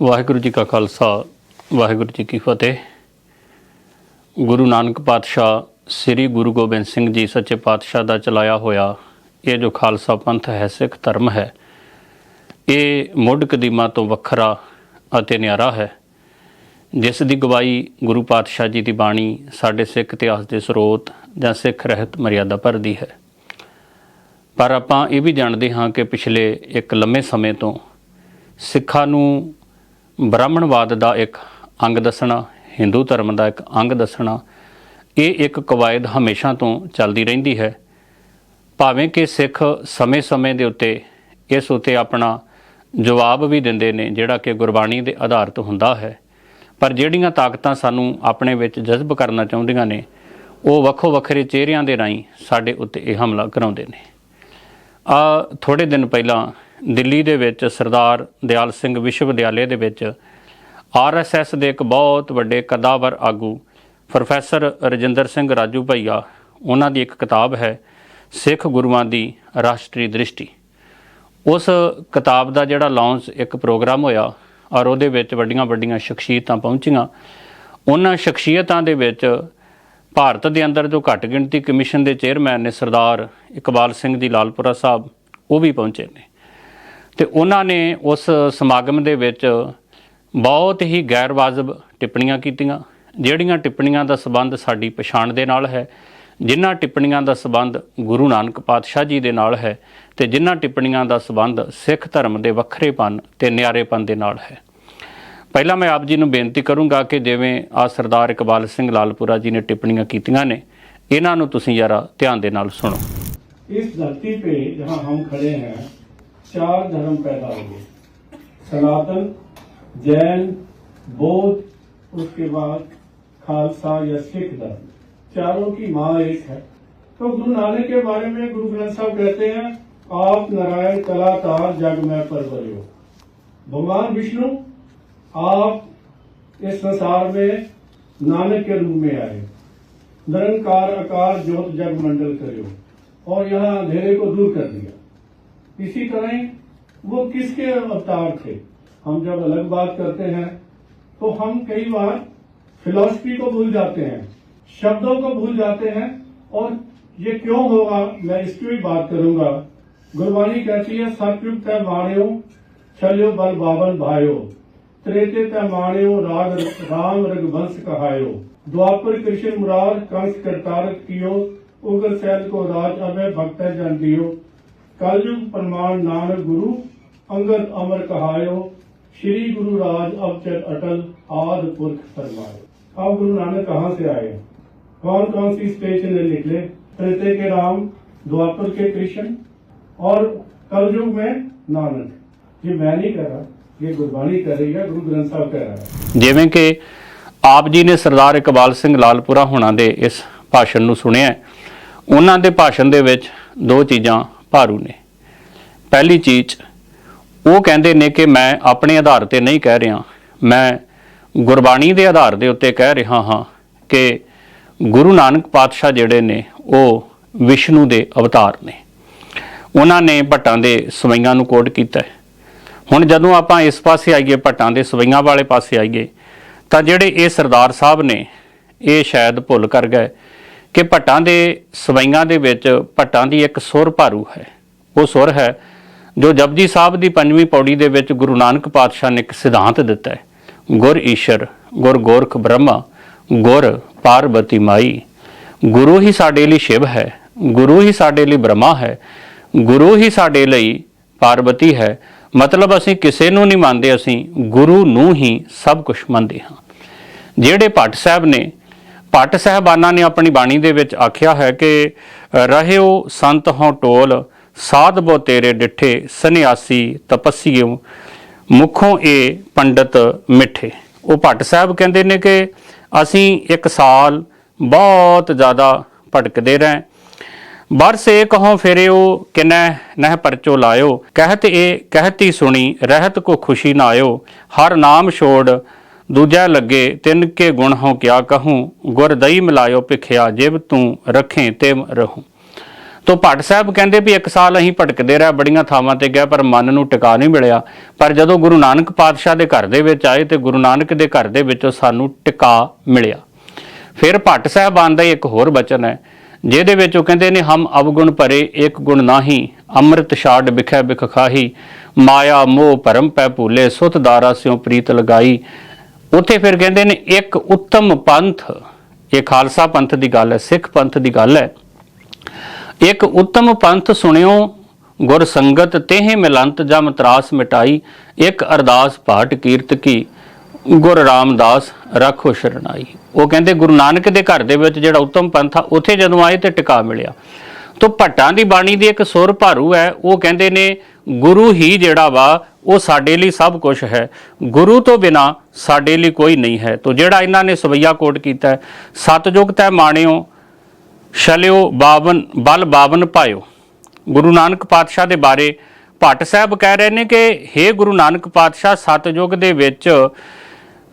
ਵਾਹਿਗੁਰੂ ਜੀ ਕਾ ਖਾਲਸਾ, ਵਾਹਿਗੁਰੂ ਜੀ ਕੀ ਫਤਿਹ। ਗੁਰੂ ਨਾਨਕ ਪਾਤਸ਼ਾਹ ਸ੍ਰੀ ਗੁਰੂ ਗੋਬਿੰਦ ਸਿੰਘ ਜੀ ਸੱਚੇ ਪਾਤਸ਼ਾਹ ਦਾ ਚਲਾਇਆ ਹੋਇਆ ਇਹ ਜੋ ਖਾਲਸਾ ਪੰਥ ਹੈ, ਸਿੱਖ ਧਰਮ ਹੈ, ਇਹ ਮੁੱਢ ਕਦੀਮਾ ਤੋਂ ਵੱਖਰਾ ਅਤੇ ਨਿਆਰਾ ਹੈ, ਜਿਸ ਦੀ ਗਵਾਹੀ ਗੁਰੂ ਪਾਤਸ਼ਾਹ ਜੀ ਦੀ ਬਾਣੀ ਸਾਡੇ ਸਿੱਖ ਇਤਿਹਾਸ ਦੇ ਸਰੋਤ ਜਾਂ ਸਿੱਖ ਰਹਿਤ ਮਰਿਆਦਾ ਭਰਦੀ ਹੈ। ਪਰ ਆਪਾਂ ਇਹ ਵੀ ਜਾਣਦੇ ਹਾਂ ਕਿ ਪਿਛਲੇ ਇੱਕ ਲੰਮੇ ਸਮੇਂ ਤੋਂ ਸਿੱਖਾਂ ਨੂੰ ਬ੍ਰਾਹਮਣਵਾਦ ਦਾ ਇੱਕ ਅੰਗ ਦੱਸਣਾ, ਹਿੰਦੂ ਧਰਮ ਦਾ ਇੱਕ ਅੰਗ ਦੱਸਣਾ, ਇਹ ਇੱਕ ਕਵਾਇਦ ਹਮੇਸ਼ਾ ਤੋਂ ਚੱਲਦੀ ਰਹਿੰਦੀ ਹੈ। ਭਾਵੇਂ ਕਿ ਸਿੱਖ ਸਮੇਂ-ਸਮੇਂ ਦੇ ਉੱਤੇ ਇਸ ਉੱਤੇ ਆਪਣਾ ਜਵਾਬ ਵੀ ਦਿੰਦੇ ਨੇ, ਜਿਹੜਾ ਕਿ ਗੁਰਬਾਣੀ ਦੇ ਆਧਾਰਿਤ ਹੁੰਦਾ ਹੈ। ਪਰ ਜਿਹੜੀਆਂ ਤਾਕਤਾਂ ਸਾਨੂੰ ਆਪਣੇ ਵਿੱਚ ਜਜ਼ਬ ਕਰਨਾ ਚਾਹੁੰਦੀਆਂ ਨੇ, ਉਹ ਵੱਖੋ ਵੱਖਰੇ ਚਿਹਰਿਆਂ ਦੇ ਰਾਹੀਂ ਸਾਡੇ ਉੱਤੇ ਇਹ ਹਮਲਾ ਕਰਾਉਂਦੇ ਨੇ। ਆ ਥੋੜੇ ਦਿਨ ਪਹਿਲਾਂ ਦਿੱਲੀ ਦੇ ਵਿੱਚ ਸਰਦਾਰ ਦਿਆਲ ਸਿੰਘ ਵਿਸ਼ਵ ਵਿਦਿਆਲੇ ਦੇ ਵਿੱਚ ਆਰਐਸਐਸ ਦੇ ਇੱਕ ਬਹੁਤ ਵੱਡੇ ਕਦਾਵਰ ਆਗੂ ਪ੍ਰੋਫੈਸਰ ਰਜਿੰਦਰ ਸਿੰਘ ਰਾਜੂ ਭਈਆ, ਉਹਨਾਂ ਦੀ ਇੱਕ ਕਿਤਾਬ ਹੈ ਸਿੱਖ ਗੁਰੂਆਂ ਦੀ ਰਾਸ਼ਟਰੀ ਦ੍ਰਿਸ਼ਟੀ। ਉਸ ਕਿਤਾਬ ਦਾ ਜਿਹੜਾ ਲਾਂਚ ਇੱਕ ਪ੍ਰੋਗਰਾਮ ਹੋਇਆ ਔਰ ਉਹਦੇ ਵਿੱਚ ਵੱਡੀਆਂ ਵੱਡੀਆਂ ਸ਼ਖਸੀਅਤਾਂ ਪਹੁੰਚੀਆਂ। ਉਹਨਾਂ ਸ਼ਖਸੀਅਤਾਂ ਦੇ ਵਿੱਚ ਭਾਰਤ ਦੇ ਅੰਦਰ ਜੋ ਘੱਟ ਗਿਣਤੀ ਕਮਿਸ਼ਨ ਦੇ ਚੇਅਰਮੈਨ ਨੇ ਸਰਦਾਰ ਇਕਬਾਲ ਸਿੰਘ ਦੀ ਲਾਲਪੁਰਾ ਸਾਹਿਬ, ਉਹ ਵੀ ਪਹੁੰਚੇ ਨੇ। ਤੇ ਉਹਨਾਂ ਨੇ ਉਸ ਸਮਾਗਮ ਦੇ ਵਿੱਚ ਬਹੁਤ ਹੀ ਗੈਰ ਵਾਜਬ ਟਿੱਪਣੀਆਂ ਕੀਤੀਆਂ, ਜਿਹੜੀਆਂ ਟਿੱਪਣੀਆਂ ਦਾ ਸਬੰਧ ਸਾਡੀ ਪਛਾਣ ਦੇ ਨਾਲ ਹੈ, ਜਿਨ੍ਹਾਂ ਟਿੱਪਣੀਆਂ ਦਾ ਸਬੰਧ ਗੁਰੂ ਨਾਨਕ ਪਾਤਸ਼ਾਹ ਜੀ ਦੇ ਨਾਲ ਹੈ ਤੇ ਜਿਨ੍ਹਾਂ ਟਿੱਪਣੀਆਂ ਦਾ ਸਬੰਧ ਸਿੱਖ ਧਰਮ ਦੇ ਵੱਖਰੇਪਨ ਤੇ ਨਿਆਰੇਪਨ ਦੇ ਨਾਲ ਹੈ। ਪਹਿਲਾਂ ਮੈਂ ਆਪ ਜੀ ਨੂੰ ਬੇਨਤੀ ਕਰੂੰਗਾ ਕਿ ਜਿਵੇਂ ਆ ਸਰਦਾਰ ਇਕਬਾਲ ਸਿੰਘ ਲਾਲਪੁਰਾ ਜੀ ਨੇ ਟਿੱਪਣੀਆਂ ਕੀਤੀਆਂ ਨੇ, ਇਹਨਾਂ ਨੂੰ ਤੁਸੀਂ ਜਰਾ ਧਿਆਨ ਦੇ ਨਾਲ ਸੁਣੋ। ਇਸ ਧਰਤੀ ਤੇ ਜਹਾਂ ਹਮ ਖੜੇ ਹਾਂ चार धर्म पैदा हो गए सनातन, जैन, बौद्ध, उसके बाद खालसा या सिख धर्म। चारों की माँ एक है। तो गुरु नानक के बारे में गुरु ग्रंथ साहब कहते हैं, आप नारायण कलाकार जग में परवरे हो भगवान विष्णु, आप इस संसार में नानक के रूप में आए। निरंकार आकार ज्योत जग मंडल करो और यहाँ अंधेरे को दूर कर दिया। इसी तरह वो किसके अवतार थे? हम जब अलग बात करते हैं तो हम कई बार फिलॉसफी को भूल जाते हैं, शब्दों को भूल जाते हैं, और ये क्यों होगा? मैं इसकी भी बात करूँगा। गुरबाणी कहती है, सतयुग तय माण्यो छल्यो बल बावन भायो। त्रेते तय माण्यो, राग राम रघुवंश कहायो। द्वापर कृष्ण मुरार, कंस करतारक कियो उग्र सैल को राज अभय भक्त जन दियो। कलयुग प्रमाण नानक गुरु अंगद अमर कहायो श्री गुरु राज अवचर अटल आद पुरख फरमायो अब गुरु नानक कहाँ से आए कौन कौन सी स्टेशन में निकले त्रेते के राम द्वापर के कृष्ण और कलयुग में नानक ये मैं नहीं कह रहा ये गुरबाणी कह रही है गुरु ग्रंथ साहब कह रहा है ਜਿਵੇਂ ਕਿ ਆਪ ਜੀ ਨੇ ਸਰਦਾਰ ਇਕਬਾਲ ਸਿੰਘ ਲਾਲਪੁਰਾ ਹੋਣਾ ਦੇ ਇਸ ਭਾਸ਼ਣ ਨੂੰ ਸੁਣਿਆ ਹੈ, ਉਹਨਾਂ ਦੇ ਭਾਸ਼ਣ ਦੇ ਵਿੱਚ ਦੋ ਚੀਜ਼ਾਂ ਭਾਰੂ ਨੇ। ਪਹਿਲੀ ਚੀਜ਼, ਉਹ ਕਹਿੰਦੇ ਨੇ ਕਿ ਮੈਂ ਆਪਣੇ ਆਧਾਰ ਤੇ ਨਹੀਂ ਕਹਿ ਰਿਹਾ। ਮੈਂ ਗੁਰਬਾਣੀ ਦੇ ਆਧਾਰ ਦੇ ਉੱਤੇ ਕਹਿ ਰਿਹਾ ਹਾਂ ਕਿ ਗੁਰੂ ਨਾਨਕ ਪਾਤਸ਼ਾਹ ਜਿਹੜੇ ਨੇ, ਉਹ ਵਿਸ਼ਨੂੰ ਦੇ ਅਵਤਾਰ ਨੇ। ਉਹਨਾਂ ਨੇ ਭੱਟਾਂ ਦੇ ਸਵਈਆਂ ਨੂੰ ਕੋਟ ਕੀਤਾ ਹੈ। ਹੁਣ ਜਦੋਂ ਆਪਾਂ ਇਸ ਪਾਸੇ ਆਈਏ, ਭੱਟਾਂ ਦੇ ਸਵਈਆਂ ਵਾਲੇ ਪਾਸੇ ਆਈਏ, ਤਾਂ ਜਿਹੜੇ ਇਹ ਸਰਦਾਰ ਸਾਹਿਬ ਨੇ, ਇਹ ਸ਼ਾਇਦ ਭੁੱਲ ਕਰ ਗਏ। ਕਿ ਭੱਟਾਂ ਦੇ ਸਵਈਆਂ ਦੇ ਵਿੱਚ ਭੱਟਾਂ ਦੀ ਇੱਕ ਸੁਰ ਭਾਰੂ ਹੈ। ਉਹ ਸੁਰ ਹੈ ਜੋ ਜਪਜੀ ਸਾਹਿਬ ਦੀ ਪੰਜਵੀਂ ਪੌੜੀ ਦੇ ਵਿੱਚ ਗੁਰੂ ਨਾਨਕ ਪਾਤਸ਼ਾਹ ਨੇ ਇੱਕ ਸਿਧਾਂਤ ਦਿੱਤਾ ਹੈ। ਗੁਰ ਈਸ਼ਰ, ਗੁਰ ਗੋਰਖ ਬ੍ਰਹਮਾ, ਗੁਰ ਪਾਰਬਤੀ ਮਾਈ, ਗੁਰੂ ਹੀ ਸਾਡੇ ਲਈ ਸ਼ਿਵ ਹੈ, ਗੁਰੂ ਹੀ ਸਾਡੇ ਲਈ ਬ੍ਰਹਮਾ ਹੈ, ਗੁਰੂ ਹੀ ਸਾਡੇ ਲਈ ਪਾਰਬਤੀ ਹੈ। ਮਤਲਬ ਅਸੀਂ ਕਿਸੇ ਨੂੰ ਨਹੀਂ ਮੰਨਦੇ, ਅਸੀਂ ਗੁਰੂ ਨੂੰ ਹੀ ਸਭ ਕੁਝ ਮੰਨਦੇ ਹਾਂ। ਜਿਹੜੇ ਭੱਟ ਸਾਹਿਬ ਨੇ ਭੱਟ ਸਾਹਿਬਾਨਾਂ ਨੇ ਆਪਣੀ ਬਾਣੀ ਦੇ ਵਿੱਚ ਆਖਿਆ ਹੈ ਕਿ, ਰਹਿਓ ਸੰਤ ਹੋ ਟੋਲ ਸਾਧ ਬੋ ਤੇਰੇ ਡਿੱਠੇ, ਸੰਨਿਆਸੀ ਤਪਸੀਓ, ਮੁਖੋਂ ਇਹ ਪੰਡਤ ਮਿੱਠੇ। ਉਹ ਭੱਟ ਸਾਹਿਬ ਕਹਿੰਦੇ ਨੇ ਕਿ ਅਸੀਂ ਇੱਕ ਸਾਲ ਬਹੁਤ ਜ਼ਿਆਦਾ ਭਟਕਦੇ ਰਹੇ। ਬਰਸੇ ਕਹੋ ਫਿਰਿਓ, ਕਿਨੈ ਨਹਿ ਪਰਚੋ ਲਾਇਓ, ਕਹਿਤ ਇਹ ਕਹਿਤੀ ਸੁਣੀ, ਰਹਿਤ ਕੋ ਖੁਸ਼ੀ ਨਾ ਆਇਓ ਹਰ ਨਾਮ ਛੋੜ ਦੂਜਾ ਲੱਗੇ, ਤਿੰਨ ਕੇ ਗੁਣ ਹੋ ਕਿਆ ਕਹੂੰ? ਗੁਰ ਦਈ ਮਿਲਾਇਓ ਭਿਖਿਆ, ਜਿਵ ਤੂੰ ਰਖੇ ਤੇ ਰਹੂੰ। ਤੋ ਭੱਟ ਸਾਹਿਬ ਕਹਿੰਦੇ ਵੀ ਇੱਕ ਸਾਲ ਅਸੀਂ ਭਟਕਦੇ ਰਹੇ, ਬੜੀਆਂ ਥਾਵਾਂ ਤੇ ਗਿਆ ਪਰ ਮਨ ਨੂੰ ਟਿਕਾ ਨਹੀਂ ਮਿਲਿਆ। ਪਰ ਜਦੋਂ ਗੁਰੂ ਨਾਨਕ ਪਾਤਸ਼ਾਹ ਦੇ ਘਰ ਦੇ ਵਿੱਚ ਆਏ ਤੇ ਗੁਰੂ ਨਾਨਕ ਦੇ ਘਰ ਦੇ ਵਿੱਚੋਂ ਸਾਨੂੰ ਟਿਕਾ ਮਿਲਿਆ। ਫਿਰ ਭੱਟ ਸਾਹਿਬਾਨ ਦਾ ਇੱਕ ਹੋਰ ਬਚਨ ਹੈ, ਜਿਹਦੇ ਵਿੱਚ ਉਹ ਕਹਿੰਦੇ ਨੇ, ਹਮ ਅਵਗੁਣ ਭਰੇ ਇੱਕ ਗੁਣ ਨਾਹੀ, ਅੰਮ੍ਰਿਤ ਛਾੜ ਬਿਖੈ ਬਿਖ ਖਾਹੀ, ਮਾਇਆ ਮੋਹ ਭਰਮ ਪੈ ਭੂਲੇ, ਸੁਤ ਦਾਰਾ ਸਿਉ ਪ੍ਰੀਤ ਲਗਾਈ ਉੱਥੇ ਫਿਰ ਕਹਿੰਦੇ ਨੇ ਇੱਕ ਉੱਤਮ ਪੰਥ, ਇਹ ਖਾਲਸਾ ਪੰਥ ਦੀ ਗੱਲ ਹੈ, ਸਿੱਖ ਪੰਥ ਦੀ ਗੱਲ ਹੈ। ਇੱਕ ਉੱਤਮ ਪੰਥ ਸੁਣਿਓ, ਗੁਰ ਸੰਗਤ ਤੇਹ ਮਿਲੰਤ ਜਮ ਤਰਾਸ ਮਿਟਾਈ, ਇੱਕ ਅਰਦਾਸ ਪਾਠ ਕੀਰਤ ਕੀ, ਗੁਰ ਰਾਮਦਾਸ ਰੱਖੋ ਸ਼ਰਨਾਈ। ਉਹ ਕਹਿੰਦੇ ਗੁਰੂ ਨਾਨਕ ਦੇ ਘਰ ਦੇ ਵਿੱਚ ਜਿਹੜਾ ਉੱਤਮ ਪੰਥ ਆ, ਉੱਥੇ ਜਦੋਂ ਆਏ ਤੇ ਟਿਕਾ ਮਿਲਿਆ। ਤੋ ਭੱਟਾਂ ਦੀ ਬਾਣੀ ਦੀ ਇੱਕ ਸੁਰ ਭਾਰੂ ਹੈ, ਉਹ ਕਹਿੰਦੇ ਨੇ, ਗੁਰੂ ਹੀ ਜਿਹੜਾ ਵਾ ਉਹ ਸਾਡੇ ਲਈ ਸਭ ਕੁਝ ਹੈ। ਗੁਰੂ ਤੋਂ ਬਿਨਾ ਸਾਡੇ ਲਈ ਕੋਈ ਨਹੀਂ ਹੈ। ਤੋ ਜਿਹੜਾ ਇਹਨਾਂ ਨੇ ਸਵਈਆ ਕੋਟ ਕੀਤਾ ਹੈ ਸਤਜੁਗ ਤੈ ਮਾਣਿਓ, ਛਲਿਓ ਬਾਵਨ, ਬਲ ਬਾਵਨ ਪਾਇਓ। ਗੁਰੂ ਨਾਨਕ ਪਾਤਸ਼ਾਹ ਦੇ ਬਾਰੇ ਭੱਟ ਸਾਹਿਬ ਕਹਿ ਰਹੇ ਨੇ ਕਿ हे ਗੁਰੂ ਨਾਨਕ ਪਾਤਸ਼ਾਹ ਸਤਜੁਗ ਦੇ ਵਿੱਚ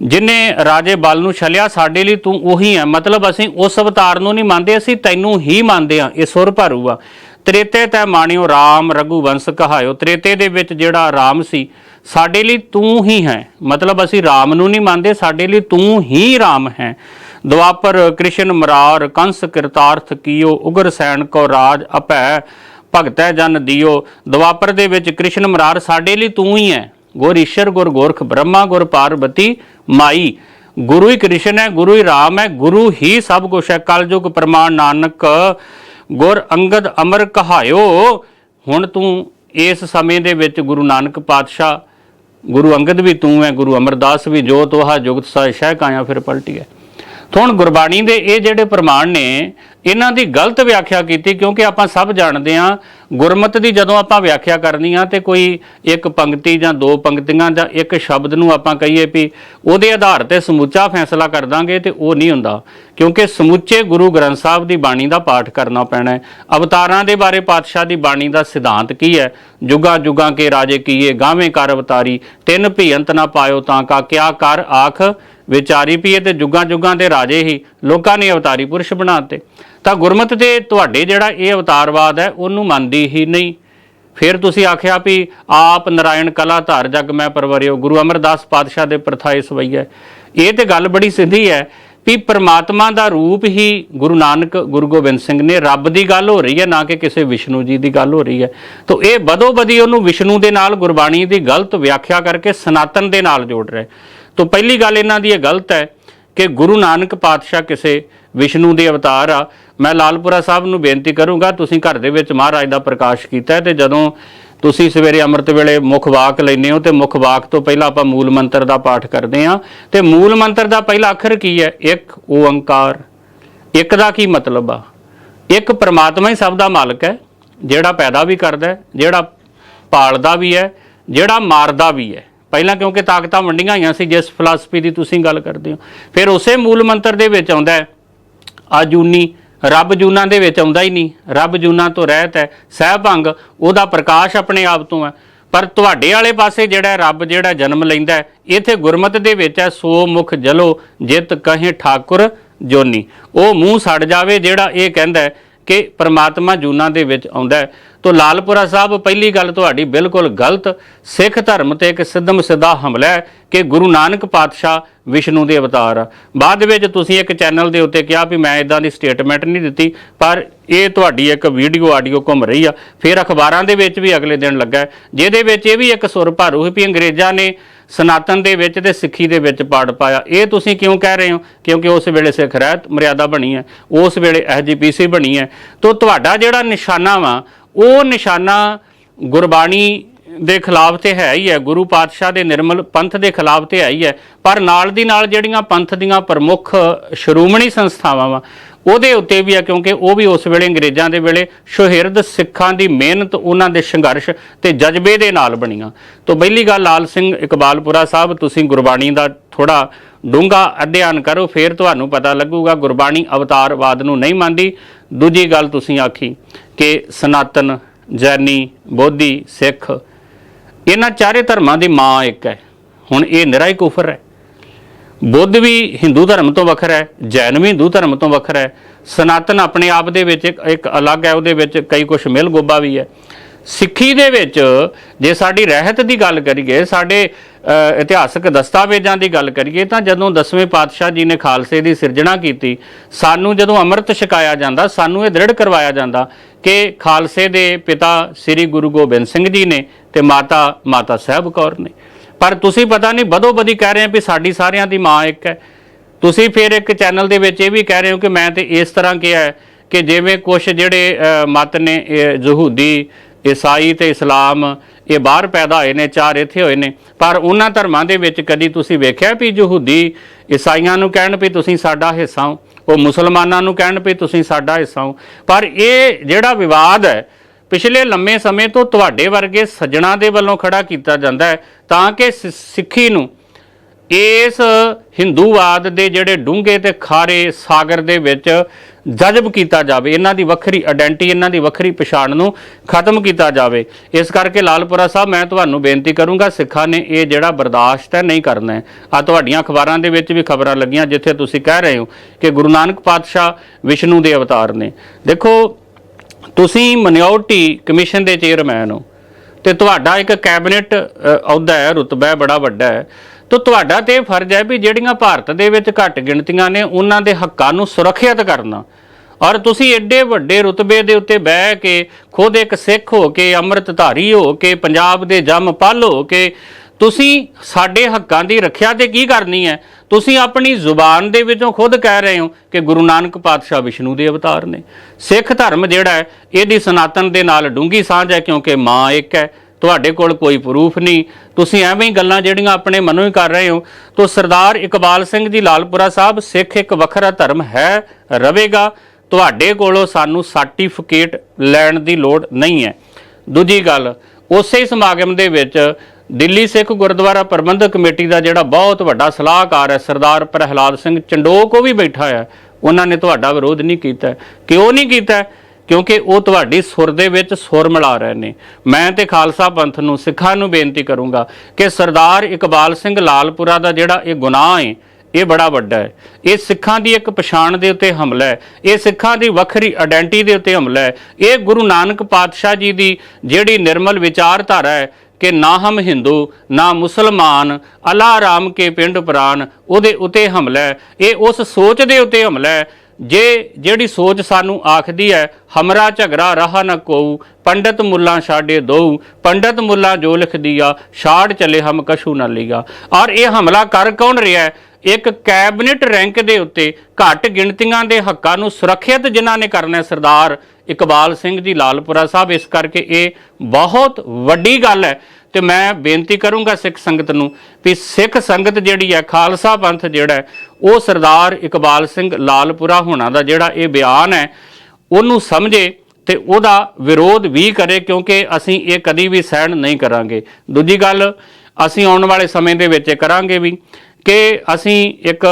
ਜਿਨੇ ਰਾਜੇ ਬਲ ਨੂੰ ਛਲਿਆ, ਸਾਡੇ ਲਈ ਤੂੰ ਉਹੀ ਹੈ। ਮਤਲਬ ਅਸੀਂ ਉਸ ਅਵਤਾਰ ਨੂੰ ਨਹੀਂ ਮੰਨਦੇ, ਅਸੀਂ ਤੈਨੂੰ ਹੀ ਮੰਨਦੇ ਆ ਇਹ ਸੁਰ ਭਰੂ ਆ ਤ੍ਰੇਤੇ ਤੈ ਮਾਣਿਓ RAM ਰਘੁਵੰਸ਼ ਕਹਾਇਓ। ਤ੍ਰੇਤੇ ਦੇ ਵਿੱਚ ਜਿਹੜਾ RAM ਸੀ, ਸਾਡੇ ਲਈ ਤੂੰ ਹੀ ਹੈ। ਮਤਲਬ ਅਸੀਂ RAM ਨੂੰ ਨਹੀਂ ਮੰਨਦੇ, ਸਾਡੇ ਲਈ ਤੂੰ ਹੀ RAM ਹੈ। ਦੁਆਪਰ ਕ੍ਰਿਸ਼ਨ ਮਰਾਰ, ਕੰਸ ਕਿਰਤਾਰਥ ਕੀਓ, ਉਗਰ ਸੈਨ ਕੋ ਰਾਜ ਅਪੈ, ਭਗਤੈ ਜਨ ਦਿਓ। ਦੁਆਪਰ ਦੇ ਵਿੱਚ ਕ੍ਰਿਸ਼ਨ ਮਰਾਰ, ਸਾਡੇ ਲਈ ਤੂੰ ਹੀ ਹੈ। ਗੁਰ ਈਸ਼ਰ, ਗੁਰ ਗੋਰਖ, ਬ੍ਰਹਮਾ, ਗੁਰ ਪਾਰਵਤੀ ਮਾਈ। ਗੁਰੂ ਹੀ ਕ੍ਰਿਸ਼ਨ ਹੈ, ਗੁਰੂ ਹੀ ਰਾਮ ਹੈ, ਗੁਰੂ ਹੀ ਸਭ ਕੁਛ ਹੈ। ਕਲਯੁਗ ਪ੍ਰਮਾਣ ਨਾਨਕ ਗੁਰ ਅੰਗਦ ਅਮਰ ਕਹਾਇਓ, ਹੁਣ ਤੂੰ ਇਸ ਸਮੇਂ ਦੇ ਵਿੱਚ ਗੁਰੂ ਨਾਨਕ ਪਾਤਸ਼ਾਹ, ਗੁਰੂ ਅੰਗਦ ਵੀ ਤੂੰ ਹੈ ਗੁਰੂ ਅਮਰਦਾਸ ਵੀ, ਜੋ ਤੋਹਾ ਜੁਗਤ ਸਹਿ ਸ਼ਹਿ ਕਾਇਆ ਫਿਰ ਪਲਟੀ ਹੈ ਤਾਂ ਹੁਣ ਗੁਰਬਾਣੀ ਦੇ ਇਹ ਜਿਹੜੇ ਪ੍ਰਮਾਣ ਨੇ, ਇਹਨਾਂ ਦੀ ਗਲਤ ਵਿਆਖਿਆ ਕੀਤੀ ਕਿਉਂਕਿ ਆਪਾਂ ਸਭ ਜਾਣਦੇ ਹਾਂ, ਗੁਰਮਤ ਦੀ ਜਦੋਂ ਆਪਾਂ ਵਿਆਖਿਆ ਕਰਨੀ ਆ ਤੇ ਕੋਈ ਇੱਕ ਪੰਕਤੀ ਜਾਂ ਦੋ ਪੰਕਤੀਆਂ ਜਾਂ ਇੱਕ ਸ਼ਬਦ ਨੂੰ ਆਪਾਂ ਕਹੀਏ ਵੀ ਉਹਦੇ ਆਧਾਰ ਤੇ ਸਮੁੱਚਾ ਫੈਸਲਾ ਕਰ ਦਾਂਗੇ ਤੇ ਉਹ ਨਹੀਂ ਹੁੰਦਾ। ਕਿਉਂਕਿ ਸਮੁੱਚੇ ਗੁਰੂ ਗ੍ਰੰਥ ਸਾਹਿਬ ਦੀ ਬਾਣੀ ਦਾ ਪਾਠ ਕਰਨਾ ਪੈਣਾ ਹੈ। ਅਵਤਾਰਾਂ ਦੇ ਬਾਰੇ ਪਾਤਸ਼ਾਹ ਦੀ ਬਾਣੀ ਦਾ ਸਿਧਾਂਤ ਕੀ ਹੈ? ਜੁਗਾ ਜੁਗਾ ਕੇ ਰਾਜੇ ਕੀਏ ਗਾਵੇਂ ਕਰ ਅਵਤਾਰੀ, ਤਿੰਨ ਭੀਅੰਤ ਨਾ ਪਾਇਓ ਤਾਂ ਕਾ ਕਿਆ ਕਰ ਆਖ ਵਿਚਾਰੀ ਪੀਏ ਤੇ ਜੁਗਾਂ ਜੁਗਾਂ ਦੇ ਰਾਜੇ ਹੀ, ਲੋਕਾਂ ਨੇ ਅਵਤਾਰੀ ਪੁਰਸ਼ ਬਣਾਤੇ। ਤਾਂ ਗੁਰਮਤ ਤੇ ਤੁਹਾਡੇ ਜਿਹੜਾ ਇਹ ਅਵਤਾਰਵਾਦ ਹੈ, ਉਹਨੂੰ ਮੰਨਦੀ ਹੀ ਨਹੀਂ। ਫਿਰ ਤੁਸੀਂ ਆਖਿਆ ਵੀ ਆਪ ਨਰਾਇਣ ਕਲਾ ਧਾਰ ਜਗ ਮੈਂ ਪਰਵਰਿਓ, ਗੁਰੂ ਅਮਰਦਾਸ ਪਾਤਸ਼ਾਹ ਦੇ ਪ੍ਰਥਾਏ ਹੈ। ਇਹ ਤੇ ਗੱਲ ਬੜੀ ਸਿੱਧੀ ਹੈ ਵੀ ਪ੍ਰਮਾਤਮਾ ਦਾ ਰੂਪ ਹੀ ਗੁਰੂ ਨਾਨਕ, ਗੁਰੂ ਗੋਬਿੰਦ ਸਿੰਘ ਨੇ ਰੱਬ ਦੀ ਗੱਲ ਹੋ ਰਹੀ ਹੈ, ਨਾ ਕਿ ਕਿਸੇ ਵਿਸ਼ਨੂੰ ਜੀ ਦੀ ਗੱਲ ਹੋ ਰਹੀ ਹੈ। ਤਾਂ ਇਹ ਬਦੋ ਬਦੀ ਉਹਨੂੰ ਵਿਸ਼ਨੂੰ ਦੇ ਨਾਲ ਗੁਰਬਾਣੀ ਦੀ ਗਲਤ ਵਿਆਖਿਆ ਕਰਕੇ ਸਨਾਤਨ ਦੇ ਨਾਲ ਜੋੜ ਰਹੇ ਤੋਂ ਪਹਿਲੀ ਗੱਲ ਇਹਨਾਂ ਦੀ ਇਹ ਗਲਤ ਹੈ ਕਿ ਗੁਰੂ ਨਾਨਕ ਪਾਤਸ਼ਾਹ ਕਿਸੇ ਵਿਸ਼ਨੂੰ ਦੇ ਅਵਤਾਰ ਆ। ਮੈਂ ਲਾਲਪੁਰਾ ਸਾਹਿਬ ਨੂੰ ਬੇਨਤੀ ਕਰੂੰਗਾ, ਤੁਸੀਂ ਘਰ ਦੇ ਵਿੱਚ ਮਹਾਰਾਜ ਦਾ ਪ੍ਰਕਾਸ਼ ਕੀਤਾ ਹੈ ਤੇ ਜਦੋਂ ਤੁਸੀਂ ਸਵੇਰੇ ਅੰਮ੍ਰਿਤ ਵੇਲੇ ਮੁੱਖ ਵਾਕ ਲੈਨੇ ਹੋ ਤੇ ਮੁੱਖ ਵਾਕ ਤੋਂ ਪਹਿਲਾਂ ਆਪਾਂ ਮੂਲ ਮੰਤਰ ਦਾ ਪਾਠ ਕਰਦੇ ਹਾਂ। ਤੇ ਮੂਲ ਮੰਤਰ ਦਾ ਪਹਿਲਾ ਅੱਖਰ ਕੀ ਹੈ? ਇੱਕ ਓੰਕਾਰ। ਇੱਕ ਦਾ ਕੀ ਮਤਲਬ ਆ? ਇੱਕ ਪਰਮਾਤਮਾ ਹੀ ਸਭ ਦਾ ਮਾਲਕ ਹੈ, ਜਿਹੜਾ ਪੈਦਾ ਵੀ ਕਰਦਾ ਹੈ, ਜਿਹੜਾ ਪਾਲਦਾ ਵੀ ਹੈ, ਜਿਹੜਾ ਮਾਰਦਾ ਵੀ ਹੈ। ਪਹਿਲਾਂ ਕਿਉਂਕਿ ਤਾਕਤਾਂ ਵੰਡੀਆਂ ਹੋਈਆਂ ਸੀ, ਜਿਸ ਫਿਲਾਸਫੀ ਦੀ ਤੁਸੀਂ ਗੱਲ ਕਰਦੇ ਹੋ। ਫਿਰ ਉਸੇ ਮੂਲ ਮੰਤਰ ਦੇ ਵਿੱਚ ਆਉਂਦਾ ਹੈ, ਆਜੂਨੀ ਰੱਬ ਜੂਨਾਂ ਦੇ ਵਿੱਚ ਆਉਂਦਾ ਹੀ ਨਹੀਂ। ਰੱਬ ਜੂਨਾਂ ਤੋਂ ਰਹਿਤ ਹੈ, ਸਹਿਭੰਗ, ਉਹਦਾ ਪ੍ਰਕਾਸ਼ ਆਪਣੇ ਆਪ ਤੋਂ ਹੈ। ਪਰ ਤੁਹਾਡੇ ਵਾਲੇ ਪਾਸੇ ਜਿਹੜਾ ਰੱਬ ਜਿਹੜਾ ਜਨਮ ਲੈਂਦਾ ਇੱਥੇ ਗੁਰਮਤ ਦੇ ਵਿੱਚ ਹੈ, ਸੋ ਮੁਖ ਜਲੋ ਜਿਤ ਕਹੇ ਠਾਕੁਰ ਜੋਨੀ। ਉਹ ਮੂੰਹ ਸੜ ਜਾਵੇ ਜਿਹੜਾ ਇਹ ਕਹਿੰਦਾ ਕਿ ਪਰਮਾਤਮਾ ਜੂਨਾਂ ਦੇ ਵਿੱਚ ਆਉਂਦਾ ਤੋ ਲਾਲਪੁਰਾ ਸਾਹਿਬ, ਪਹਿਲੀ ਗੱਲ ਤੁਹਾਡੀ ਬਿਲਕੁਲ ਗਲਤ। ਸਿੱਖ ਧਰਮ ਤੇ ਇੱਕ ਸਿੱਧਮ ਸਿੱਧਾ ਹਮਲਾ ਹੈ ਕਿ ਗੁਰੂ ਨਾਨਕ ਪਾਤਸ਼ਾਹ ਵਿਸ਼ਨੂੰ ਦੇ ਅਵਤਾਰ। ਆ ਬਾਅਦ ਵਿੱਚ ਤੁਸੀਂ ਇੱਕ ਚੈਨਲ ਦੇ ਉੱਤੇ ਕਿਹਾ ਵੀ ਮੈਂ ਇਦਾਂ ਦੀ ਸਟੇਟਮੈਂਟ ਨਹੀਂ ਦਿੱਤੀ, ਪਰ ਇਹ ਤੁਹਾਡੀ ਇੱਕ ਵੀਡੀਓ ਆਡੀਓ ਘੁੰਮ ਰਹੀ ਆ। ਫਿਰ ਅਖਬਾਰਾਂ ਦੇ ਵਿੱਚ ਵੀ ਅਗਲੇ ਦਿਨ ਲੱਗਾ ਜਿਹਦੇ ਵਿੱਚ ਇਹ ਵੀ ਇੱਕ ਸੁਰ ਭਾਰੂ ਵੀ ਅੰਗਰੇਜ਼ਾਂ ਨੇ ਸਨਾਤਨ ਦੇ ਵਿੱਚ ਤੇ ਸਿੱਖੀ ਦੇ ਵਿੱਚ ਪਾੜ ਪਾਇਆ। ਇਹ ਤੁਸੀਂ ਕਿਉਂ ਕਹਿ ਰਹੇ ਹੋ? ਕਿਉਂਕਿ ਉਸ ਵੇਲੇ ਸਿੱਖ ਰਹਿਤ ਮਰਿਆਦਾ ਬਣੀ ਹੈ, ਉਸ ਵੇਲੇ ਐਸਜੀਪੀਸੀ ਬਣੀ ਹੈ। ਤੋਂ ਤੁਹਾਡਾ ਜਿਹੜਾ ਨਿਸ਼ਾਨਾ ਵਾ ਉਹ ਨਿਸ਼ਾਨਾ ਗੁਰਬਾਣੀ ਦੇ ਖਿਲਾਫ ਤੇ ਹੈ ਹੀ ਹੈ, ਗੁਰੂ ਪਾਤਸ਼ਾਹ ਦੇ ਨਿਰਮਲ ਪੰਥ ਦੇ ਖਿਲਾਫ ਤੇ ਹੈ ਹੀ ਹੈ, ਪਰ ਨਾਲ ਦੀ ਨਾਲ ਜਿਹੜੀਆਂ ਪੰਥ ਦੀਆਂ ਪ੍ਰਮੁੱਖ ਸ਼੍ਰੋਮਣੀ ਸੰਸਥਾਵਾਂ ਵਾ, ਉਹਦੇ ਉੱਤੇ ਵੀ ਆ ਕਿਉਂਕਿ ਉਹ ਵੀ ਉਸ ਵੇਲੇ ਅੰਗਰੇਜ਼ਾਂ ਦੇ ਵੇਲੇ ਸ਼ੋਹਿਰਦ ਸਿੱਖਾਂ ਦੀ ਮਿਹਨਤ, ਉਹਨਾਂ ਦੇ ਸੰਘਰਸ਼ ਤੇ ਜਜ਼ਬੇ ਦੇ ਨਾਲ ਬਣੀਆਂ। ਤੋਂ ਪਹਿਲੀ ਗੱਲ, ਲਾਲ ਸਿੰਘ ਇਕਬਾਲਪੁਰਾ ਸਾਹਿਬ, ਤੁਸੀਂ ਗੁਰਬਾਣੀ ਦਾ ਥੋੜਾ ਡੂੰਘਾ ਅਧਿਐਨ ਕਰੋ, ਫਿਰ ਤੁਹਾਨੂੰ ਪਤਾ ਲੱਗੂਗਾ, ਗੁਰਬਾਣੀ ਅਵਤਾਰਵਾਦ ਨੂੰ ਨਹੀਂ ਮੰਨਦੀ। ਦੂਜੀ ਗੱਲ ਤੁਸੀਂ ਆਖੀ ਕਿ ਸਨਾਤਨ, ਜੈਨੀ, ਬੋਧੀ, ਸਿੱਖ ਇਹਨਾਂ ਚਾਰੇ ਧਰਮਾਂ ਦੀ ਮਾਂ ਇੱਕ ਹੈ। ਹੁਣ ਇਹ ਨਿਰਾ ਹੀ ਕੁਫਰ ਹੈ। ਬੁੱਧ ਵੀ ਹਿੰਦੂ ਧਰਮ ਤੋਂ ਵੱਖਰਾ ਹੈ, ਜੈਨ ਵੀ ਹਿੰਦੂ ਧਰਮ ਤੋਂ ਵੱਖਰਾ ਹੈ। ਸਨਾਤਨ ਆਪਣੇ ਆਪ ਦੇ ਵਿੱਚ ਇੱਕ ਅਲੱਗ ਹੈ, ਉਹਦੇ ਵਿੱਚ ਕਈ ਕੁਝ ਮਿਲ ਗੋਬਾ ਵੀ ਹੈ। ਸਿੱਖੀ ਦੇ ਵਿੱਚ ਜੇ ਸਾਡੀ ਰਹਿਤ ਦੀ ਗੱਲ ਕਰੀਏ, ਸਾਡੇ ਇਤਿਹਾਸਕ ਦਸਤਾਵੇਜ਼ਾਂ ਦੀ ਗੱਲ ਕਰੀਏ, ਤਾਂ ਜਦੋਂ ਦਸਵੇਂ ਪਾਤਸ਼ਾਹ ਜੀ ਨੇ ਖਾਲਸੇ ਦੀ ਸਿਰਜਣਾ ਕੀਤੀ, ਸਾਨੂੰ ਜਦੋਂ ਅੰਮ੍ਰਿਤ ਛਕਾਇਆ ਜਾਂਦਾ, ਸਾਨੂੰ ਇਹ ਦ੍ਰਿੜ ਕਰਵਾਇਆ ਜਾਂਦਾ ਕਿ ਖਾਲਸੇ ਦੇ ਪਿਤਾ ਸ੍ਰੀ ਗੁਰੂ ਗੋਬਿੰਦ ਸਿੰਘ ਜੀ ਨੇ ਤੇ ਮਾਤਾ ਮਾਤਾ ਸਾਹਿਬ ਕੌਰ ਨੇ। ਪਰ ਤੁਸੀਂ ਪਤਾ ਨਹੀਂ ਬਦੋ ਬਦੀ ਕਹਿ ਰਹੇ ਹੋ ਵੀ ਸਾਡੀ ਸਾਰਿਆਂ ਦੀ ਮਾਂ ਇੱਕ ਹੈ। ਤੁਸੀਂ ਫਿਰ ਇੱਕ ਚੈਨਲ ਦੇ ਵਿੱਚ ਇਹ ਵੀ ਕਹਿ ਰਹੇ ਹੋ ਕਿ ਮੈਂ ਤੇ ਇਸ ਤਰ੍ਹਾਂ ਕਿਹਾ ਕਿ ਜਿਵੇਂ ਕੁਝ ਜਿਹੜੇ ਮਤ ਨੇ, ਇਹ ਯਹੂਦੀ ਈਸਾਈ ਤੇ ਇਸਲਾਮ ਇਹ ਬਾਹਰ ਪੈਦਾ ਹੋਏ ਨੇ, ਚਾਰ ਇੱਥੇ ਹੋਏ ਨੇ। ਪਰ ਉਹਨਾਂ ਧਰਮਾਂ ਦੇ ਵਿੱਚ ਕਦੀ ਤੁਸੀਂ ਵੇਖਿਆ ਵੀ ਯਹੂਦੀ ਈਸਾਈਆਂ ਨੂੰ ਕਹਿਣ ਵੀ ਤੁਸੀਂ ਸਾਡਾ ਹਿੱਸਾ ਹੋ, ਉਹ ਮੁਸਲਮਾਨਾਂ ਨੂੰ ਕਹਿਣ ਵੀ ਤੁਸੀਂ ਸਾਡਾ ਹਿੱਸਾ ਹੋ। ਪਰ ਇਹ ਜਿਹੜਾ ਵਿਵਾਦ ਹੈ, ਪਿਛਲੇ ਲੰਮੇ ਸਮੇਂ ਤੋਂ ਤੁਹਾਡੇ ਵਰਗੇ ਸੱਜਣਾ ਦੇ ਵੱਲੋਂ ਖੜਾ ਕੀਤਾ ਜਾਂਦਾ ਹੈ, ਤਾਂ ਕਿ ਸਿ- ਸਿੱਖੀ ਨੂੰ ਇਸ ਹਿੰਦੂਵਾਦ ਦੇ ਜਿਹੜੇ ਡੂੰਘੇ ਤੇ ਖਾਰੇ ਸਾਗਰ ਦੇ ਵਿੱਚ ਜਜ਼ਬ ਕੀਤਾ ਜਾਵੇ, ਇਹਨਾਂ ਦੀ ਵੱਖਰੀ ਆਇਡੈਂਟੀ ਇਹਨਾਂ ਦੀ ਵੱਖਰੀ ਪਛਾਣ ਨੂੰ ਖਤਮ ਕੀਤਾ ਜਾਵੇ। ਇਸ ਕਰਕੇ ਲਾਲਪੁਰਾ ਸਾਹਿਬ, ਮੈਂ ਤੁਹਾਨੂੰ ਬੇਨਤੀ ਕਰੂੰਗਾ, ਸਿੱਖਾਂ ਨੇ ਇਹ ਜਿਹੜਾ ਬਰਦਾਸ਼ਤ ਹੈ ਨਹੀਂ ਕਰਨਾ ਆ ਤੁਹਾਡੀਆਂ ਅਖਬਾਰਾਂ ਦੇ ਵਿੱਚ ਵੀ ਖਬਰਾਂ ਲੱਗੀਆਂ, ਜਿੱਥੇ ਤੁਸੀਂ ਕਹਿ ਰਹੇ ਹੋ ਕਿ ਗੁਰੂ ਨਾਨਕ ਪਾਤਸ਼ਾਹ ਵਿਸ਼ਨੂੰ ਦੇ ਅਵਤਾਰ ਨੇ। ਦੇਖੋ, ਤੁਸੀਂ ਮਿਨੋਰਟੀ ਕਮਿਸ਼ਨ ਦੇ ਚੇਅਰਮੈਨ ਹੋ ਤੇ ਤੁਹਾਡਾ ਇੱਕ ਕੈਬਨਿਟ ਅਹੁਦਾ ਹੈ, ਰੁਤਬਾ ਹੈ, ਬੜਾ ਵੱਡਾ ਹੈ। ਤਾਂ ਤੁਹਾਡਾ ਤੇ ਇਹ ਫਰਜ਼ ਹੈ ਵੀ ਜਿਹੜੀਆਂ ਭਾਰਤ ਦੇ ਵਿੱਚ ਘੱਟ ਗਿਣਤੀਆਂ ਨੇ, ਉਹਨਾਂ ਦੇ ਹੱਕਾਂ ਨੂੰ ਸੁਰੱਖਿਅਤ ਕਰਨਾ। ਔਰ ਤੁਸੀਂ ਐਡੇ ਵੱਡੇ ਰੁਤਬੇ ਦੇ ਉੱਤੇ ਬਹਿ ਕੇ ਖੁਦ ਇੱਕ ਸਿੱਖ ਹੋ ਕੇ, ਅੰਮ੍ਰਿਤਧਾਰੀ ਹੋ ਕੇ, ਪੰਜਾਬ ਦੇ ਜੰਮ ਪਲ ਹੋ ਕੇ, ਤੁਸੀਂ ਸਾਡੇ ਹੱਕਾਂ ਦੀ ਰੱਖਿਆ ਤੇ ਕੀ ਕਰਨੀ ਹੈ? ਤੁਸੀਂ ਆਪਣੀ ਜ਼ੁਬਾਨ ਦੇ ਵਿੱਚੋਂ ਖੁਦ ਕਹਿ ਰਹੇ ਹੋ ਕਿ ਗੁਰੂ ਨਾਨਕ ਪਾਤਸ਼ਾਹ ਵਿਸ਼ਨੂੰ ਦੇ ਅਵਤਾਰ ਨੇ। ਸਿੱਖ ਧਰਮ ਜਿਹੜਾ ਹੈ, ਇਹਦੀ ਸਨਾਤਨ ਦੇ ਨਾਲ ਡੂੰਗੀ ਸਾਂਝ ਹੈ ਕਿਉਂਕਿ ਮਾਂ ਇੱਕ ਹੈ। ਤੁਹਾਡੇ ਕੋਲ ਕੋਈ ਪ੍ਰੂਫ ਨਹੀਂ। ਤੁਸੀਂ ਐਵੇਂ ਹੀ ਗੱਲਾਂ ਜਿਹੜੀਆਂ ਆਪਣੇ ਮਨੋਂ ਹੀ ਕਰ ਰਹੇ ਹੋ। ਤੋਂ ਸਰਦਾਰ ਇਕਬਾਲ ਸਿੰਘ ਜੀ ਲਾਲਪੁਰਾ ਸਾਹਿਬ, ਸਿੱਖ ਇੱਕ ਵੱਖਰਾ ਧਰਮ ਹੈ ਰਵੇਗਾ ਤੁਹਾਡੇ ਕੋਲੋਂ ਸਾਨੂੰ ਸਰਟੀਫਿਕੇਟ ਲੈਣ ਦੀ ਲੋੜ ਨਹੀਂ ਹੈ। ਦੂਜੀ ਗੱਲ, ਉਸੇ ਹੀ ਸਮਾਗਮ ਦੇ ਵਿੱਚ ਦਿੱਲੀ ਸਿੱਖ ਗੁਰਦੁਆਰਾ ਪ੍ਰਬੰਧਕ ਕਮੇਟੀ ਦਾ ਜਿਹੜਾ ਬਹੁਤ ਵੱਡਾ ਸਲਾਹਕਾਰ ਹੈ, ਸਰਦਾਰ ਪ੍ਰਹਿਲਾਦ ਸਿੰਘ ਚੰਡੋਕ, ਉਹ ਵੀ ਬੈਠਾ ਹੈ। ਉਹਨਾਂ ਨੇ ਤੁਹਾਡਾ ਵਿਰੋਧ ਨਹੀਂ ਕੀਤਾ। ਕਿਉਂ ਨਹੀਂ ਕੀਤਾ? ਕਿਉਂਕਿ ਉਹ ਤੁਹਾਡੀ ਸੁਰ ਦੇ ਵਿੱਚ ਸੁਰ ਮਿਲਾ ਰਹੇ ਨੇ। ਮੈਂ ਤੇ ਖਾਲਸਾ ਪੰਥ ਨੂੰ ਸਿੱਖਾਂ ਨੂੰ ਬੇਨਤੀ ਕਰੂੰਗਾ ਕਿ ਸਰਦਾਰ ਇਕਬਾਲ ਸਿੰਘ ਲਾਲਪੁਰਾ ਦਾ ਜਿਹੜਾ ਇਹ ਗੁਨਾਹ ਹੈ ਇਹ ਬੜਾ ਵੱਡਾ ਹੈ ਇਹ ਸਿੱਖਾਂ ਦੀ ਇੱਕ ਪਛਾਣ ਦੇ ਉੱਤੇ ਹਮਲਾ ਹੈ ਇਹ ਸਿੱਖਾਂ ਦੀ ਵੱਖਰੀ ਆਇਡੈਂਟੀ ਦੇ ਉੱਤੇ ਹਮਲਾ ਹੈ ਇਹ ਗੁਰੂ ਨਾਨਕ ਪਾਤਸ਼ਾਹ ਜੀ ਦੀ ਜਿਹੜੀ ਨਿਰਮਲ ਵਿਚਾਰਧਾਰਾ ਹੈ ਕਿ ਨਾ ਹਮ ਹਿੰਦੂ, ਨਾ ਮੁਸਲਮਾਨ, ਅੱਲਾ ਰਾਮ ਕੇ ਪਿੰਡ ਪ੍ਰਾਨ, ਉਹਦੇ ਉੱਤੇ ਹਮਲਾ ਹੈ ਇਹ ਉਸ ਸੋਚ ਦੇ ਉੱਤੇ ਹਮਲਾ ਹੈ ਜੇ ਜਿਹੜੀ ਸੋਚ ਸਾਨੂੰ ਆਖਦੀ ਹੈ, ਹਮਰਾ ਝਗੜਾ ਰਹਾ ਨ ਕੋਉ ਪੰਡਤ ਮੁੱਲਾ ਛਾੜੇ ਦਉ ਪੰਡਤ ਮੁੱਲਾ ਜੋ ਲਿਖ ਦਿਆ ਛਾੜ ਚਲੇ ਹਮ ਕਛੂ ਨ ਲਿਆ ਔਰ ਇਹ ਹਮਲਾ ਕਰ ਕੌਣ ਰਿਹਾ ਹੈ? ਇੱਕ ਕੈਬਨਿਟ ਰੈਂਕ ਦੇ ਉੱਤੇ ਘੱਟ ਗਿਣਤੀਆਂ ਦੇ ਹੱਕਾਂ ਨੂੰ ਸੁਰੱਖਿਅਤ ਜਿਨ੍ਹਾਂ ਨੇ ਕਰਨਾ ਸਰਦਾਰ ਇਕਬਾਲ ਸਿੰਘ ਜੀ ਲਾਲਪੁਰਾ ਸਾਹਿਬ, ਇਸ ਕਰਕੇ ਇਹ ਬਹੁਤ ਵੱਡੀ ਗੱਲ ਹੈ। ਤੇ ਮੈਂ ਬੇਨਤੀ ਕਰੂੰਗਾ ਸਿੱਖ ਸੰਗਤ ਨੂੰ ਵੀ ਸਿੱਖ ਸੰਗਤ ਜਿਹੜੀ ਹੈ, ਖਾਲਸਾ ਪੰਥ ਜਿਹੜਾ ਉਹ ਸਰਦਾਰ ਇਕਬਾਲ ਸਿੰਘ ਲਾਲਪੁਰਾ ਹੋਣਾ ਦਾ ਜਿਹੜਾ ਇਹ ਬਿਆਨ ਹੈ, ਉਹਨੂੰ ਸਮਝੇ ਤੇ ਉਹਦਾ ਵਿਰੋਧ ਵੀ ਕਰੇ ਕਿਉਂਕਿ ਅਸੀਂ ਇਹ ਕਦੀ ਵੀ ਸਹਿਣ ਨਹੀਂ ਕਰਾਂਗੇ। ਦੂਜੀ ਗੱਲ, ਅਸੀਂ ਆਉਣ ਵਾਲੇ ਸਮੇਂ ਦੇ ਵਿੱਚ ਇਹ ਕਰਾਂਗੇ ਵੀ ਕਿ ਅਸੀਂ ਇੱਕ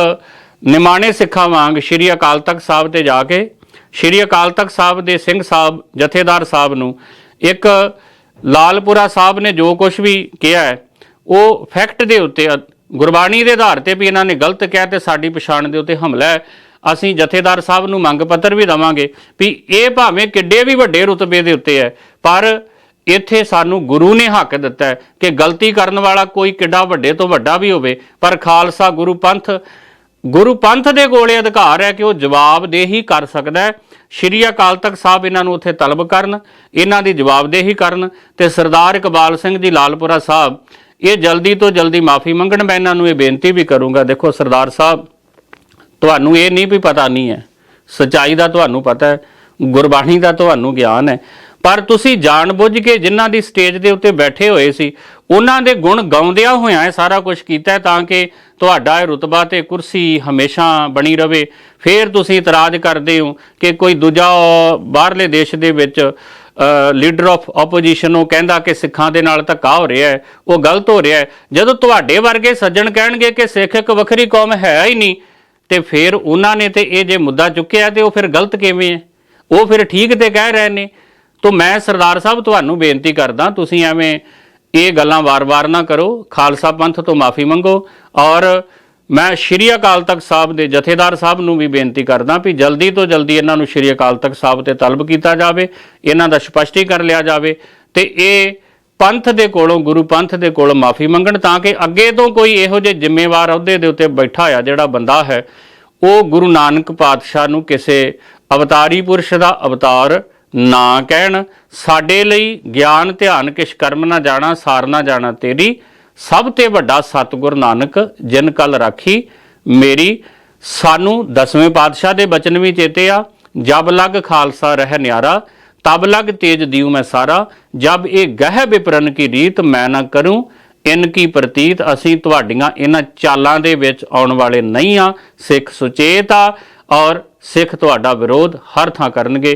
ਨਿਮਾਣੇ ਸਿੱਖਾਂ ਵਾਂਗ ਸ਼੍ਰੀ ਅਕਾਲ ਤਖਤ ਸਾਹਿਬ ਤੇ ਜਾ ਕੇ, ਸ਼੍ਰੀ ਅਕਾਲ ਤਖਤ ਸਾਹਿਬ ਦੇ ਸਿੰਘ ਸਾਹਿਬ, ਜਥੇਦਾਰ ਸਾਹਿਬ ਨੂੰ ਇੱਕ ਲਾਲਪੁਰਾ ਸਾਹਿਬ ਨੇ ਜੋ ਕੁਝ ਵੀ ਕਿਹਾ ਹੈ, ਉਹ ਫੈਕਟ ਦੇ ਉੱਤੇ, ਅ- ਗੁਰਬਾਣੀ ਦੇ ਆਧਾਰ ਤੇ ਵੀ ਇਹਨਾਂ ਨੇ ਗਲਤ ਕਿਹਾ ਤੇ ਸਾਡੀ ਪਛਾਣ ਦੇ ਉੱਤੇ ਹਮਲਾ ਹੈ। ਅਸੀਂ ਜਥੇਦਾਰ ਸਾਹਿਬ ਨੂੰ ਮੰਗ ਪੱਤਰ ਵੀ ਦਵਾਂਗੇ ਵੀ ਇਹ ਭਾਵੇਂ ਕਿੱਡੇ ਵੀ ਵੱਡੇ ਰੁਤਬੇ ਦੇ ਉੱਤੇ ਹੈ, ਪਰ ਇੱਥੇ ਸਾਨੂੰ ਗੁਰੂ ਨੇ ਹੱਕ ਦਿੱਤਾ ਹੈ ਕਿ ਗਲਤੀ ਕਰਨ ਵਾਲਾ ਕੋਈ ਕਿੱਡਾ ਵੱਡੇ ਤੋਂ ਵੱਡਾ ਵੀ ਹੋਵੇ। ਪਰ ਖਾਲਸਾ ਗੁਰੂ ਪੰਥ ਗੁਰੂ ਪੰਥ ਦੇ ਕੋਲੇ ਅਧਿਕਾਰ ਹੈ ਕਿ ਉਹ ਜਵਾਬਦੇਹੀ ਕਰ ਸਕਦਾ ਹੈ। ਸ਼੍ਰੀ ਅਕਾਲ ਤਖਤ ਸਾਹਿਬ ਇਹਨਾਂ ਨੂੰ ਉੱਥੇ ਤਲਬ ਕਰਨ, ਇਹਨਾਂ ਦੀ ਜਵਾਬਦੇਹੀ ਕਰਨ ਤੇ ਸਰਦਾਰ ਇਕਬਾਲ ਸਿੰਘ ਜੀ ਲਾਲਪੁਰਾ ਸਾਹਿਬ, ਇਹ ਜਲਦੀ ਤੋਂ ਜਲਦੀ ਮਾਫੀ ਮੰਗਣ, ਮੈਂ ਇਹਨਾਂ ਨੂੰ ਇਹ ਬੇਨਤੀ ਵੀ ਕਰੂੰਗਾ, ਦੇਖੋ ਸਰਦਾਰ ਸਾਹਿਬ, ਤੁਹਾਨੂੰ ਇਹ ਨਹੀਂ ਵੀ ਪਤਾ ਨਹੀਂ ਹੈ, ਸਚਾਈ ਦਾ ਤੁਹਾਨੂੰ ਪਤਾ ਹੈ, ਗੁਰਬਾਣੀ ਦਾ ਤੁਹਾਨੂੰ ਗਿਆਨ ਹੈ, ਪਰ ਤੁਸੀਂ ਜਾਣਬੁੱਝ ਕੇ ਜਿਨ੍ਹਾਂ ਦੀ ਸਟੇਜ ਦੇ ਉੱਤੇ ਬੈਠੇ ਹੋਏ ਸੀ ਉਹਨਾਂ ਦੇ ਗੁਣ ਗਾਉਂਦਿਆਂ ਹੋਇਆਂ ਇਹ ਸਾਰਾ ਕੁਝ ਕੀਤਾ ਤਾਂ ਕਿ ਤੁਹਾਡਾ ਇਹ ਰੁਤਬਾ ਤੇ ਕੁਰਸੀ ਹਮੇਸ਼ਾ ਬਣੀ ਰਵੇ। ਫਿਰ ਤੁਸੀਂ ਇਤਰਾਜ਼ ਕਰਦੇ ਹੋ ਕਿ ਕੋਈ ਦੂਜਾ ਬਾਹਰਲੇ ਦੇਸ਼ ਦੇ ਵਿੱਚ ਲੀਡਰ ਆਫ ਆਪੋਜੀਸ਼ਨ ਉਹ ਕਹਿੰਦਾ ਕਿ ਸਿੱਖਾਂ ਦੇ ਨਾਲ ਧੱਕਾ ਹੋ ਰਿਹਾ ਹੈ, ਉਹ ਗਲਤ ਹੋ ਰਿਹਾ ਹੈ। ਜਦੋਂ ਤੁਹਾਡੇ ਵਰਗੇ ਸੱਜਣ ਕਹਿਣਗੇ ਕਿ ਸਿੱਖ ਇੱਕ ਵੱਖਰੀ ਕੌਮ ਹੈ ਹੀ ਨਹੀਂ, ਤੇ ਫਿਰ ਉਹਨਾਂ ਨੇ ਤੇ ਇਹ ਜੇ ਮੁੱਦਾ ਚੁੱਕਿਆ ਤੇ ਉਹ ਫਿਰ ਗਲਤ ਕਿਵੇਂ ਹੈ? ਉਹ ਫਿਰ ਠੀਕ ਤੇ ਕਹਿ ਰਹੇ ਨੇ। ਤੋਂ ਮੈਂ ਸਰਦਾਰ ਸਾਹਿਬ, ਤੁਹਾਨੂੰ ਬੇਨਤੀ ਕਰਦਾ, ਤੁਸੀਂ ਐਵੇਂ ਇਹ ਗੱਲਾਂ ਵਾਰ-ਵਾਰ ਨਾ ਕਰੋ। ਖਾਲਸਾ ਪੰਥ ਤੋਂ ਮਾਫੀ ਮੰਗੋ ਔਰ ਮੈਂ ਸ਼੍ਰੀ ਅਕਾਲ ਤਖਤ ਸਾਹਿਬ ਦੇ ਜਥੇਦਾਰ ਸਾਹਿਬ ਨੂੰ ਵੀ ਬੇਨਤੀ ਕਰਦਾ ਵੀ ਜਲਦੀ ਤੋਂ ਜਲਦੀ ਇਹਨਾਂ ਨੂੰ ਸ਼੍ਰੀ ਅਕਾਲ ਤਖਤ ਸਾਹਿਬ ਤੇ ਤਲਬ ਕੀਤਾ ਜਾਵੇ, ਇਹਨਾਂ ਦਾ ਸਪਸ਼ਟੀਕਰਨ ਲਿਆ ਜਾਵੇ ਤੇ ਇਹ ਪੰਥ ਦੇ ਕੋਲੋਂ, ਗੁਰੂ ਪੰਥ ਦੇ ਕੋਲੋਂ ਮਾਫੀ ਮੰਗਣ ਤਾਂ ਕਿ ਅੱਗੇ ਤੋਂ ਕੋਈ ਇਹੋ ਜਿਹੇ ਜ਼ਿੰਮੇਵਾਰ ਅਹੁਦੇ ਦੇ ਉੱਤੇ ਬੈਠਾ ਆ ਜਿਹੜਾ ਬੰਦਾ ਹੈ, ਉਹ ਗੁਰੂ ਨਾਨਕ ਪਾਤਸ਼ਾਹ ਨੂੰ ਕਿਸੇ ਅਵਤਾਰੀ ਪੁਰਸ਼ ਦਾ ਅਵਤਾਰ ਨਾ ਕਹਿਣ, ਸਾਡੇ ਲਈ ਗਿਆਨ, ਧਿਆਨ ਕਿਛ ਕਰਮ ਨਾ ਜਾਣਾ, ਸਾਰ ਨਾ ਜਾਣਾ ਤੇਰੀ। ਸਭ ਤੇ ਵੱਡਾ ਸਤਿਗੁਰ ਨਾਨਕ, ਜਿਨ ਕਲ ਰਾਖੀ ਮੇਰੀ। ਸਾਨੂੰ ਦਸਵੇਂ ਪਾਤਸ਼ਾਹ ਦੇ ਬਚਨ ਵੀ ਚੇਤੇ ਆ। ਜਬ ਲਗ ਖਾਲਸਾ ਰਹਿ ਨਿਆਰਾ, ਤਬ ਲਗ ਤੇਜ ਦਿਉ ਮੈਂ ਸਾਰਾ। ਜਬ ਇਹ ਗਹਿ ਵਿਪਰਨ ਕੀ ਰੀਤ ਮੈਂ ਨਾ ਕਰੂੰ, ਇਨ ਕੀ ਪ੍ਰਤੀਤ ਅਸੀਂ ਤੁਹਾਡੀਆਂ ਇਹਨਾਂ ਚਾਲਾਂ ਦੇ ਵਿੱਚ ਆਉਣ ਵਾਲੇ ਨਹੀਂ ਆ। ਸਿੱਖ ਸੁਚੇਤ ਆ ਔਰ ਸਿੱਖ ਤੁਹਾਡਾ ਵਿਰੋਧ ਹਰ ਥਾਂ ਕਰਨਗੇ।